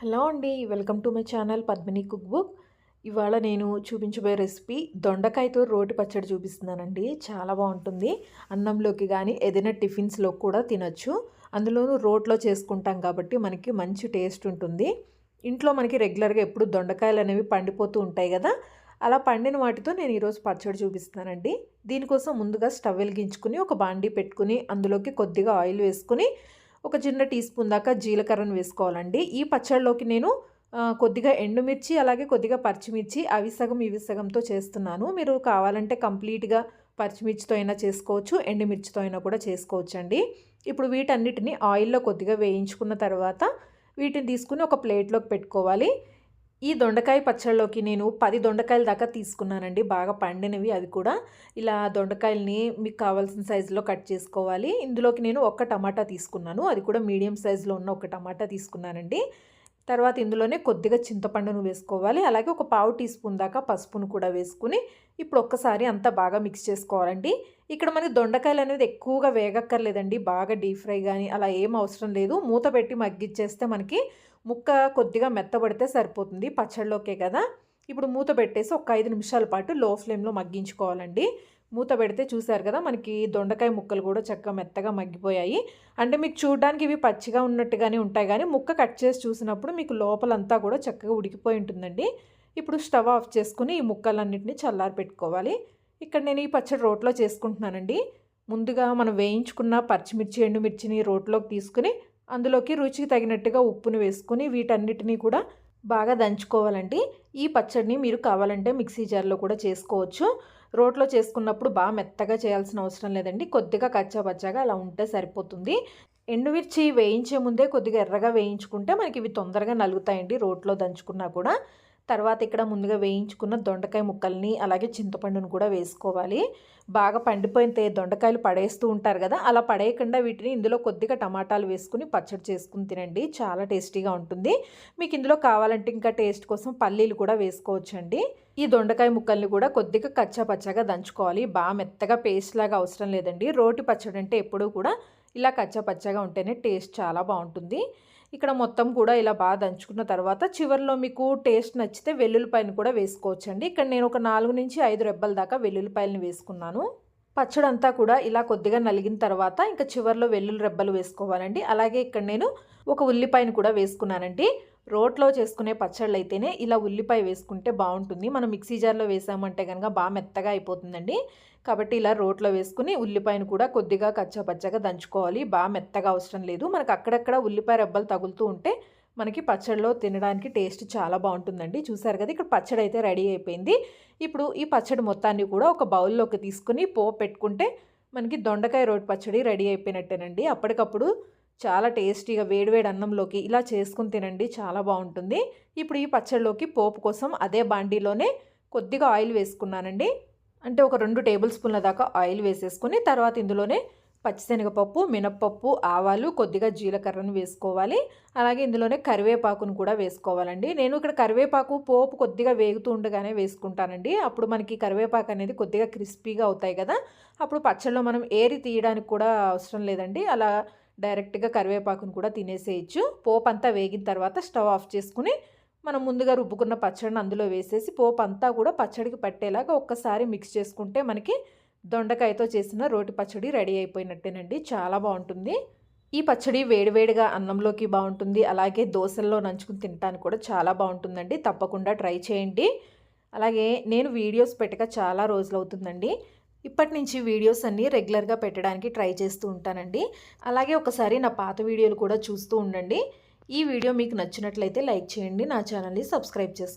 Hello అండి welcome to my channel Padmini cook book. ఇవాళ నేను చూపించబోయే రెసిపీ దొండకాయతో రోటి పచ్చడి చూపిస్తున్నానండి. చాలా బాగుంటుంది. అన్నంలోకి కానీ ఏదైనా టిఫిన్స్లో కూడా తినచ్చు. అందులోనూ రోట్లో చేసుకుంటాం కాబట్టి మనకి మంచి టేస్ట్ ఉంటుంది. ఇంట్లో మనకి రెగ్యులర్గా ఎప్పుడు దొండకాయలు అనేవి పండిపోతూ ఉంటాయి కదా అలా పండిన వాటితో నేను ఈరోజు పచ్చడి చూపిస్తున్నానండి. దీనికోసం ముందుగా స్టవ్ వెలిగించుకుని ఒక బాండీ పెట్టుకుని అందులోకి కొద్దిగా ఆయిల్ వేసుకుని ఒక చిన్న టీ స్పూన్ దాకా జీలకర్రను వేసుకోవాలండి. ఈ పచ్చళ్ళలోకి నేను కొద్దిగా ఎండుమిర్చి అలాగే కొద్దిగా పచ్చిమిర్చి అవి సగం ఇవి సగంతో చేస్తున్నాను. మీరు కావాలంటే కంప్లీట్గా పచ్చిమిర్చితో అయినా చేసుకోవచ్చు ఎండుమిర్చితో అయినా కూడా చేసుకోవచ్చు అండి ఇప్పుడు వీటన్నిటిని ఆయిల్లో కొద్దిగా వేయించుకున్న తర్వాత వీటిని తీసుకుని ఒక ప్లేట్లోకి పెట్టుకోవాలి. ఈ దొండకాయ పచ్చళ్ళలోకి నేను పది దొండకాయల దాకా తీసుకున్నానండి. బాగా పండినవి అవి కూడా. ఇలా దొండకాయల్ని మీకు కావాల్సిన సైజులో కట్ చేసుకోవాలి. ఇందులోకి నేను ఒక్క టమాటా తీసుకున్నాను. అది కూడా మీడియం సైజులో ఉన్న ఒక టమాటా తీసుకున్నానండి. తర్వాత ఇందులోనే కొద్దిగా చింతపండును వేసుకోవాలి. అలాగే ఒక పావు టీ స్పూన్ దాకా పసుపును కూడా వేసుకుని ఇప్పుడు ఒక్కసారి అంతా బాగా మిక్స్ చేసుకోవాలండి. ఇక్కడ మనకి దొండకాయలు అనేది ఎక్కువగా వేగక్కర్లేదండి. బాగా డీప్ ఫ్రై కానీ అలా ఏం అవసరం లేదు. మూత పెట్టి మగ్గిచ్చేస్తే మనకి ముక్క కొద్దిగా మెత్తబడితే సరిపోతుంది పచ్చడిలోకే కదా. ఇప్పుడు మూత పెట్టేసి ఒక ఐదు నిమిషాల పాటు లో ఫ్లేమ్లో మగ్గించుకోవాలండి. మూత పెడితే చూశారు కదా మనకి దొండకాయ ముక్కలు కూడా చక్కగా మెత్తగా మగ్గిపోయాయి. అంటే మీకు చూడడానికి ఇవి పచ్చిగా ఉన్నట్టుగానే ఉంటాయి కానీ ముక్క కట్ చేసి చూసినప్పుడు మీకు లోపలంతా కూడా చక్కగా ఉడికిపోయి ఉంటుందండి. ఇప్పుడు స్టవ్ ఆఫ్ చేసుకుని ఈ ముక్కలన్నింటినీ చల్లారి పెట్టుకోవాలి. ఇక్కడ నేను ఈ పచ్చడి రోట్లో చేసుకుంటున్నానండి. ముందుగా మనం వేయించుకున్న పచ్చిమిర్చి ఎండుమిర్చిని రోట్లోకి తీసుకుని అందులోకి రుచికి తగినట్టుగా ఉప్పును వేసుకుని వీటన్నిటినీ కూడా బాగా దంచుకోవాలండి. ఈ పచ్చడిని మీరు కావాలంటే మిక్సీ జార్లో కూడా చేసుకోవచ్చు. రోట్లో చేసుకున్నప్పుడు బాగా మెత్తగా చేయాల్సిన అవసరం లేదండి. కొద్దిగా కచ్చాపచ్చాగా అలా ఉంటే సరిపోతుంది. ఎండుమిర్చి వేయించే ముందే కొద్దిగా ఎర్రగా వేయించుకుంటే మనకి ఇవి తొందరగా నలుగుతాయండి రోట్లో దంచుకున్నా కూడా. తర్వాత ఇక్కడ ముందుగా వేయించుకున్న దొండకాయ ముక్కల్ని అలాగే చింతపండును కూడా వేసుకోవాలి. బాగా పండిపోయితే దొండకాయలు పడేస్తూ ఉంటారు కదా అలా పడేయకుండా వీటిని ఇందులో కొద్దిగా టమాటాలు వేసుకుని పచ్చడి చేసుకుని తినండి. చాలా టేస్టీగా ఉంటుంది. మీకు ఇందులో కావాలంటే ఇంకా టేస్ట్ కోసం పల్లీలు కూడా వేసుకోవచ్చండి. ఈ దొండకాయ ముక్కల్ని కూడా కొద్దిగా కచ్చా పచ్చగా దంచుకోవాలి. బాగా మెత్తగా పేస్ట్ లాగా అవసరం లేదండి. రోటి పచ్చడి అంటే ఎప్పుడూ కూడా ఇలా కచ్చపచ్చగా ఉంటేనే టేస్ట్ చాలా బాగుంటుంది. ఇక్కడ మొత్తం కూడా ఇలా బాగా దంచుకున్న తర్వాత చివరిలో మీకు టేస్ట్ నచ్చితే వెల్లుల్లిపాయలు కూడా వేసుకోవచ్చండి. ఇక్కడ నేను ఒక నాలుగు నుంచి ఐదు రెబ్బల దాకా వెల్లుల్లిపాయలను వేసుకున్నాను. పచ్చడంతా కూడా ఇలా కొద్దిగా నలిగిన తర్వాత ఇంకా చివరిలో వెల్లుల్లి రెబ్బలు వేసుకోవాలండి. అలాగే ఇక్కడ నేను ఒక ఉల్లిపాయను కూడా వేసుకున్నానండి. రోట్లో చేసుకునే పచ్చళ్ళు అయితేనే ఇలా ఉల్లిపాయ వేసుకుంటే బాగుంటుంది. మనం మిక్సీ జార్లో వేసామంటే కనుక బాగా మెత్తగా అయిపోతుందండి. కాబట్టి ఇలా రోట్లో వేసుకుని ఉల్లిపాయను కూడా కొద్దిగా కచ్చపచ్చగా దంచుకోవాలి. బాగా మెత్తగా అవసరం లేదు. మనకు అక్కడక్కడ ఉల్లిపాయ రెబ్బలు తగులుతూ ఉంటే మనకి పచ్చడిలో తినడానికి టేస్ట్ చాలా బాగుంటుందండి. చూసారు కదా ఇక్కడ పచ్చడి అయితే రెడీ అయిపోయింది. ఇప్పుడు ఈ పచ్చడి మొత్తాన్ని కూడా ఒక బౌల్లోకి తీసుకుని పోపు పెట్టుకుంటే మనకి దొండకాయ రోటి పచ్చడి రెడీ అయిపోయినట్టేనండి. అప్పటికప్పుడు చాలా టేస్టీగా వేడివేడి అన్నంలోకి ఇలా చేసుకుని తినండి చాలా బాగుంటుంది. ఇప్పుడు ఈ పచ్చడిలోకి పోపు కోసం అదే బాండీలోనే కొద్దిగా ఆయిల్ వేసుకున్నానండి. అంటే ఒక రెండు టేబుల్ స్పూన్ల దాకా ఆయిల్ వేసేసుకుని తర్వాత ఇందులోనే పచ్చిశనగపప్పు మినప్పప్పు ఆవాలు కొద్దిగా జీలకర్రను వేసుకోవాలి. అలాగే ఇందులోనే కరివేపాకును కూడా వేసుకోవాలండి. నేను ఇక్కడ కరివేపాకు పోపు కొద్దిగా వేగుతూ ఉండగానే వేసుకుంటానండి. అప్పుడు మనకి కరివేపాకు అనేది కొద్దిగా క్రిస్పీగా అవుతాయి కదా. అప్పుడు పచ్చళ్ళలో మనం ఏరి తీయడానికి కూడా అవసరం లేదండి. అలా డైరెక్ట్గా కరివేపాకును కూడా తినేసేయచ్చు. పోపు అంతా వేగిన తర్వాత స్టవ్ ఆఫ్ చేసుకుని మనం ముందుగా రుబ్బుకున్న పచ్చడిని అందులో వేసేసి పోపు అంతా కూడా పచ్చడికి పట్టేలాగా ఒక్కసారి మిక్స్ చేసుకుంటే మనకి దొండకాయతో చేసిన రోటి పచ్చడి రెడీ అయిపోయినట్టేనండి. చాలా బాగుంటుంది. ఈ పచ్చడి వేడివేడిగా అన్నంలోకి బాగుంటుంది. అలాగే దోశల్లో నంచుకుని తినడానికి కూడా చాలా బాగుంటుందండి. తప్పకుండా ట్రై చేయండి. అలాగే నేను వీడియోస్ పెట్టక చాలా రోజులు అవుతుందండి ఇప్పటి నుంచి వీడియోస్ అన్నీ రెగ్యులర్గా పెట్టడానికి ట్రై చేస్తూ ఉంటానండి. అలాగే ఒకసారి నా పాత వీడియోలు కూడా చూస్తూ ఉండండి. ఈ వీడియో మీకు నచ్చినట్లయితే లైక్ చేయండి. నా ఛానల్ని సబ్స్క్రైబ్ చేసుకోండి.